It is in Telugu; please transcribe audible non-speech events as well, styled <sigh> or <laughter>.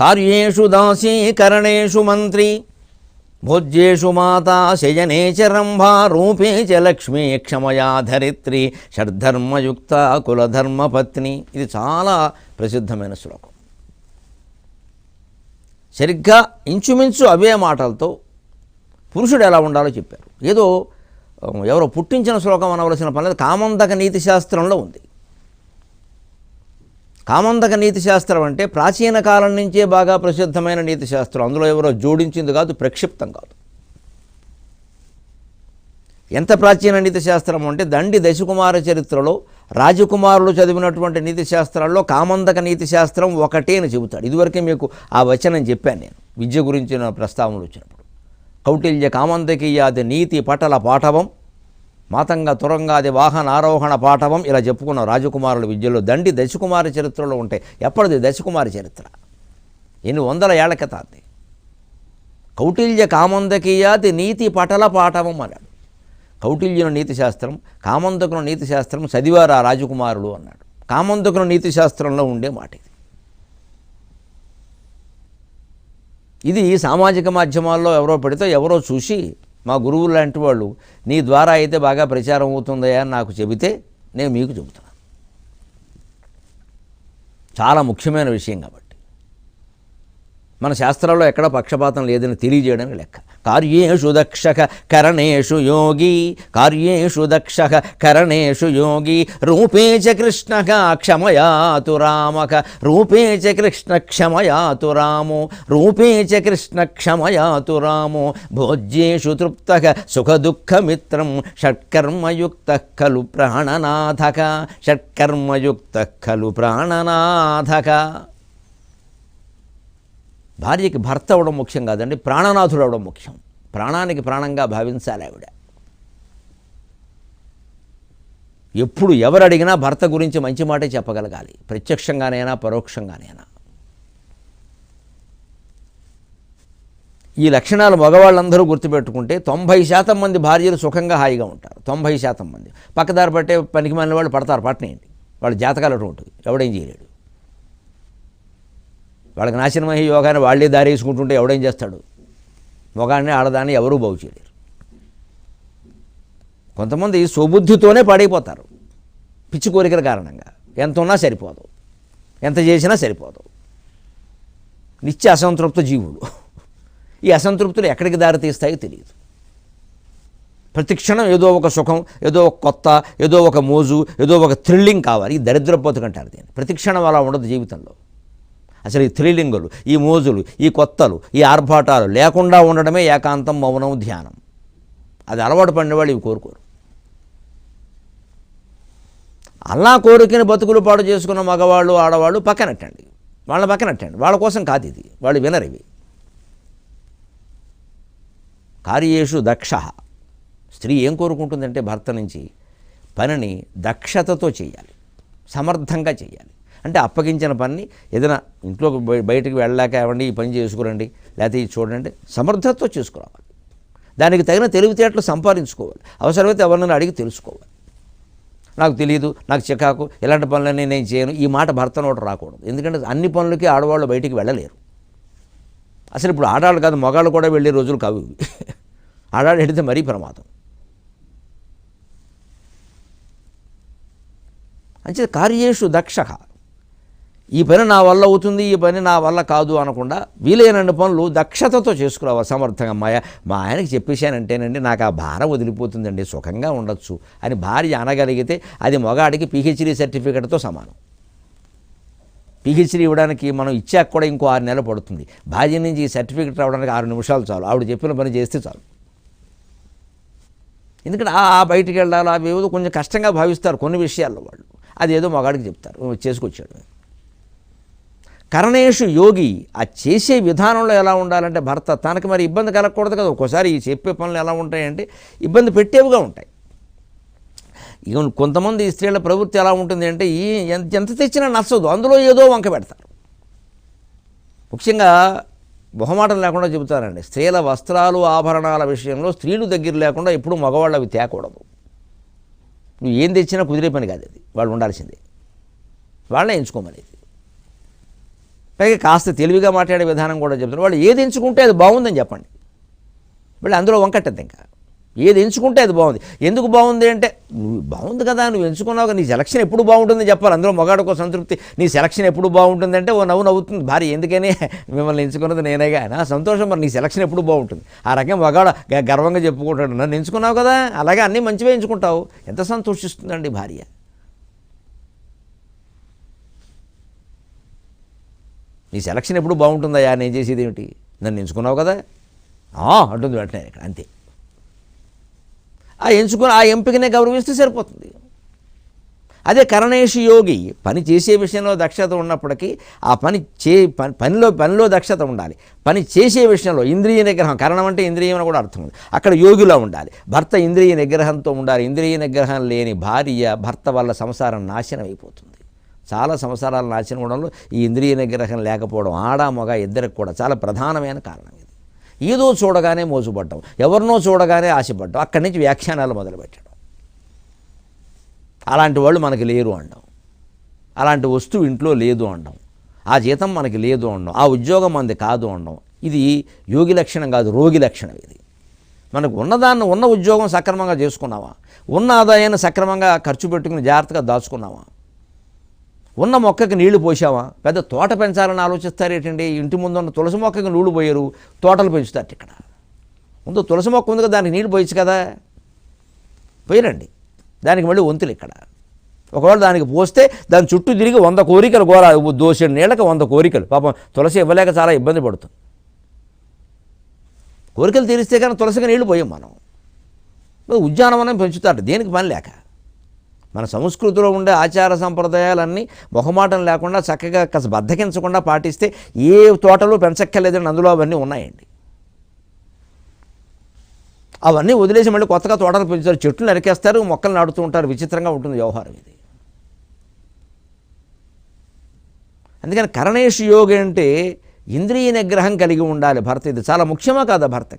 కార్యేషు దాసీకరణేషు మంత్రి భోజ్యేషు మాతా శయనే చ రంభా రూపే చ లక్ష్మీ క్షమయా ధరిత్రి షడ్ధర్మయుక్త కులధర్మపత్ని. ఇది చాలా ప్రసిద్ధమైన శ్లోకం. సరిగ్గా ఇంచుమించు అవే మాటలతో పురుషుడు ఎలా ఉండాలో చెప్పారు. ఏదో ఎవరో పుట్టించిన శ్లోకం అనవలసిన పని లేదు. కామందక నీతి శాస్త్రంలో ఉంది. కామందక నీతి శాస్త్రం అంటే ప్రాచీన కాలం నుంచే బాగా ప్రసిద్ధమైన నీతి శాస్త్రం. అందులో ఎవరో జోడించింది కాదు ప్రక్షిప్తం కాదు. ఎంత ప్రాచీన నీతి శాస్త్రం అంటే దండి దశకుమార చరిత్రలో రాజకుమారులు చదివినటువంటి నీతి శాస్త్రాల్లో కామందక నీతి శాస్త్రం ఒకటే అని చెబుతాడు. ఇదివరకే మీకు ఆ వచనం చెప్పాను నేను విద్య గురించిన ప్రస్తావనలు వచ్చినప్పుడు. కౌటిల్య కామందకీయాది నీతి పటల పాఠవం మాతంగ తురంగాది వాహన ఆరోహణ పాఠవం ఇలా చెప్పుకున్న రాజకుమారుల విద్యలో దండి దశకుమారి చరిత్రలో ఉంటాయి ఎప్పటిది దశకుమారి చరిత్ర? ఎన్ని వందల ఏళ్ళ కథాది అది కౌటిల్య కామందకీయాది నీతి పటల పాఠవం అన్నాడు. కౌటిల్యుని నీతి శాస్త్రం కామందకుని నీతి శాస్త్రం చదివారు ఆ రాజకుమారుడు అన్నాడు. కామందకుని నీతి శాస్త్రంలో ఉండే మాట ఇది. ఇది సామాజిక మాధ్యమాల్లో ఎవరో పెడితే ఎవరో చూసి మా గురువులు లాంటి వాళ్ళు నీ ద్వారా అయితే బాగా ప్రచారం అవుతుందయా అని నాకు చెబితే నేను మీకు చెబుతున్నాను చాలా ముఖ్యమైన విషయం కాబట్టి. మన శాస్త్రాల్లో ఎక్కడ పక్షపాతం లేదని తెలియజేయడానికి లెక్క. కార్యేషు దక్షక కరణేషు యోగి కార్యేషు దక్షక కరణేషు యోగి రూపే చ కృష్ణ క్షమయాతు రామక రూపే చ కృష్ణ క్షమయాతు రాము రూపే చ కృష్ణ క్షమయాతు రాము భోజ్యేషు తృప్తక సుఖదుఃఖమిత్రం షట్కర్మయుక్త ఖలు ప్రాణనాథక షట్కర్మయుక్త ఖలు ప్రాణనాథక భార్యకి భర్త అవడం ముఖ్యం కాదండి ప్రాణనాథుడు అవడం ముఖ్యం. ప్రాణానికి ప్రాణంగా భావించాలి ఆవిడ. ఎప్పుడు ఎవరు అడిగినా భర్త గురించి మంచి మాటే చెప్పగలగాలి. ప్రత్యక్షంగానైనా పరోక్షంగానైనా. ఈ లక్షణాలు మగవాళ్ళందరూ గుర్తుపెట్టుకుంటే తొంభై శాతం మంది భార్యలు సుఖంగా హాయిగా ఉంటారు. తొంభై శాతం మంది. పక్కదారి పట్టే పనికి మాలిన వాళ్ళు పడతారు పట్టనేయండి వాళ్ళ జాతకాలు ఉంటుంది ఎవడేం చేయలేడు. వాళ్ళకి నాశనం అయ్యే యోగాన్ని వాళ్ళే దారి వేసుకుంటుంటే ఎవడేం చేస్తాడు? మొగాన్ని ఆడదాన్ని ఎవరూ బాగు చేయలేరు. కొంతమంది స్వబుద్ధితోనే పాడైపోతారు. పిచ్చి కోరికల కారణంగా. ఎంత ఉన్నా సరిపోదు. ఎంత చేసినా సరిపోదు. నిత్య అసంతృప్త జీవులు ఈ అసంతృప్తులు ఎక్కడికి దారి తీస్తాయో తెలియదు. ప్రతి క్షణం ఏదో ఒక సుఖం ఏదో ఒక కొత్త ఏదో ఒక మోజు ఏదో ఒక థ్రిల్లింగ్ కావాలి. ఈ దరిద్ర దీన్ని. ప్రతి క్షణం అలా ఉండదు జీవితంలో. అసలు ఈ థ్రిలింగులు ఈ మోజులు ఈ కొత్తలు ఈ ఆర్భాటాలు లేకుండా ఉండడమే ఏకాంతం మౌనం ధ్యానం. అది అలవాటు పడిన వాళ్ళు ఇవి కోరుకోరు. అలా కోరికని బతుకులు పాడు చేసుకున్న మగవాళ్ళు ఆడవాళ్ళు పక్కనట్టండి. వాళ్ళని పక్కనట్టండి. వాళ్ళ కోసం కాదు ఇది. వాళ్ళు వినరు ఇవి. కార్యేషు దక్ష. స్త్రీ ఏం కోరుకుంటుందంటే భర్త నుంచి పనిని దక్షతతో చేయాలి. సమర్థంగా చేయాలి. అంటే అప్పగించిన పనిని ఏదైనా ఇంట్లో బయటకు వెళ్ళలేక వెళ్ళాక ఏమండి ఈ పని చేసుకురండి లేకపోతే ఇది చూడండి సమర్థతో చేసుకురావాలి దానికి తగిన తెలివితేటలు సంపాదించుకోవాలి. అవసరమైతే ఎవరినైనా అడిగి తెలుసుకోవాలి. నాకు తెలియదు నాకు చికాకు ఇలాంటి పనులన్నీ నేను చేయను ఈ మాట భర్త నోట రాకూడదు. ఎందుకంటే అన్ని పనులకి ఆడవాళ్ళు బయటికి వెళ్ళలేరు. అసలు ఇప్పుడు ఆడవాళ్ళు కాదు మగాళ్ళు కూడా వెళ్ళే రోజులు కావు <laughs> ఆడవాళ్ళు వెళితే మరీ ప్రమాదం. అంటే కార్యేషు దక్ష. ఈ పని నా వల్ల అవుతుంది ఈ పని నా వల్ల కాదు అనకుండా వీలైనన్ని పనులు దక్షతతో చేసుకురావాలి సమర్థంగా. మా మా ఆయనకి చెప్పేశానంటేనండి నాకు ఆ భారం వదిలిపోతుందండి సుఖంగా ఉండొచ్చు అని భార్య అనగలిగితే అది మగాడికి పిహెచ్డీ సర్టిఫికెట్తో సమానం. పిహెచ్డీ ఇవ్వడానికి మనం ఇచ్చాక కూడా ఇంకో ఆరు నెలలు పడుతుంది. భార్య నుంచి ఈ సర్టిఫికెట్ రావడానికి ఆరు నిమిషాలు చాలు. ఆవిడ చెప్పిన పని చేస్తే చాలు. ఎందుకంటే ఆ బయటికి వెళ్ళాలి అవి ఏదో కొంచెం కష్టంగా భావిస్తారు కొన్ని విషయాల్లో వాళ్ళు. అది ఏదో మగాడికి చెప్తారు చేసుకొచ్చాడు. కరణేషు యోగి ఆ చేసే విధానంలో ఎలా ఉండాలంటే భర్త తనకి మరి ఇబ్బంది కలగకూడదు కదా. ఒక్కోసారి ఈ చెప్పే పనులు ఎలా ఉంటాయంటే ఇబ్బంది పెట్టేవిగా ఉంటాయి. ఇక కొంతమంది స్త్రీల ప్రవృత్తి ఎలా ఉంటుంది అంటే ఈ ఎంత ఎంత తెచ్చినా నచ్చదు. అందులో ఏదో వంక పెడతారు. ముఖ్యంగా మొహమాటం లేకుండా చెబుతారండి స్త్రీల వస్త్రాలు ఆభరణాల విషయంలో స్త్రీలు దగ్గర లేకుండా ఎప్పుడూ మగవాళ్ళు అవి తేకూడదు. నువ్వు ఏం తెచ్చినా కుదిరే పని కాదు అది. వాళ్ళు ఉండాల్సిందే. వాళ్ళే ఎంచుకోమనేది. పైగా కాస్త తెలివిగా మాట్లాడే విధానం కూడా చెప్తున్నారు. వాళ్ళు ఏది ఎంచుకుంటే అది బాగుందని చెప్పండి. వీళ్ళు అందులో వంకట్టద్దు ఇంకా. ఏది ఎంచుకుంటే అది బాగుంది. ఎందుకు బాగుంది అంటే నువ్వు బాగుంది కదా నువ్వు ఎంచుకున్నావు కదా, నీ సెలక్షన్ ఎప్పుడు బాగుంటుందని చెప్పాలి. అందులో మగాడికో సంతృప్తి. నీ సెలక్షన్ ఎప్పుడు బాగుంటుంది అంటే ఓ నవ్వు నవ్వుతుంది. భార్య ఎందుకని? మిమ్మల్ని ఎంచుకున్నది నేనేగా. నా సంతోషం మరి నీ సెలక్షన్ ఎప్పుడు బాగుంటుంది? ఆ రకం మగాడు గర్వంగా చెప్పుకుంటాడు. నన్ను ఎంచుకున్నావు కదా? అలాగే అన్నీ మంచివే ఎంచుకుంటావు. ఎంత సంతోషిస్తుందండి భార్య. నీ సెలక్షన్ ఎప్పుడు బాగుంటుందయ్యా? నేను చేసేది ఏమిటి? నన్ను ఎంచుకున్నావు కదా? "ఆ" అంటుంది వెంటనే ఇక్కడ అంతే. ఆ ఎంచుకుని ఆ ఎంపికనే గౌరవిస్తే సరిపోతుంది. అదే కరణేష్ యోగి పని చేసే విషయంలో దక్షత ఉన్నప్పటికీ ఆ పని చే పని పనిలో పనిలో దక్షత ఉండాలి. పని చేసే విషయంలో ఇంద్రియ నిగ్రహం కరణం అంటే ఇంద్రియం అని కూడా అర్థం ఉంది. అక్కడ యోగిలో ఉండాలి. భర్త ఇంద్రియ నిగ్రహంతో ఉండాలి. ఇంద్రియ నిగ్రహం లేని భార్య భర్త వల్ల సంసారం నాశనం అయిపోతుంది చాలా సంవత్సరాలు నాశనం అవడంలో ఈ ఇంద్రియ నిగ్రహం లేకపోవడం ఆడ మగ ఇద్దరికి కూడా చాలా ప్రధానమైన కారణం ఇది. ఏదో చూడగానే మోసపడ్డం ఎవరినో చూడగానే ఆశపడ్డం అక్కడి నుంచి వ్యాఖ్యానాలు మొదలుపెట్టడం. అలాంటి వాళ్ళు మనకి లేరు అండం. అలాంటి వస్తువు ఇంట్లో లేదు అండం. ఆ జీతం మనకి లేదు అండం. ఆ ఉద్యోగం మనది కాదు అండం. ఇది యోగి లక్షణం కాదు రోగి లక్షణం ఇది. మనకు ఉన్నదాన్ని ఉన్న ఉద్యోగం సక్రమంగా చేసుకున్నావా? ఉన్న ఆదాయాన్ని సక్రమంగా ఖర్చు పెట్టుకుని జాగ్రత్తగా దాచుకున్నావా? ఉన్న మొక్కకి నీళ్ళు పోసావా పెద్ద తోట పెంచాలని ఆలోచిస్తారేటండి? ఇంటి ముందు ఉన్న తులసి మొక్కకి నీళ్ళు పోయారు తోటలు పెంచుతారు ఇక్కడ. ముందు తులసి మొక్క ఉంది కదా దానికి నీళ్ళు పోయచ్చు కదా? పోయిరండి. దానికి మళ్ళీ వంతులు ఇక్కడ. ఒకవేళ దానికి పోస్తే దాని చుట్టూ తిరిగి వంద కోరికలు కూడా దోసెడు నీళ్ళకి వంద కోరికలు. పాపం తులసి ఇవ్వలేక చాలా ఇబ్బంది పడుతుంది. కోరికలు తీరిస్తే కానీ తులసిగా నీళ్ళు పోయాం మనం. ఉద్యానవనం పెంచుతారు దేనికి పని లేక. మన సంస్కృతిలో ఉండే ఆచార సంప్రదాయాలన్నీ మొహమాటం లేకుండా చక్కగా కాస్త బద్దకించకుండా పాటిస్తే ఏ తోటలో పెంచక్కర్లేదండి. అందులో అవన్నీ ఉన్నాయండి. అవన్నీ వదిలేసి మళ్ళీ కొత్తగా తోటలు పెంచుతారు. చెట్లు నరికేస్తారు మొక్కలు నాటుతూ ఉంటారు. విచిత్రంగా ఉంటుంది వ్యవహారం ఇది. అందుకని కరణేష్ యోగి అంటే ఇంద్రియ నిగ్రహం కలిగి ఉండాలి భర్త ఇది. చాలా ముఖ్యమా కాదా భర్తకి?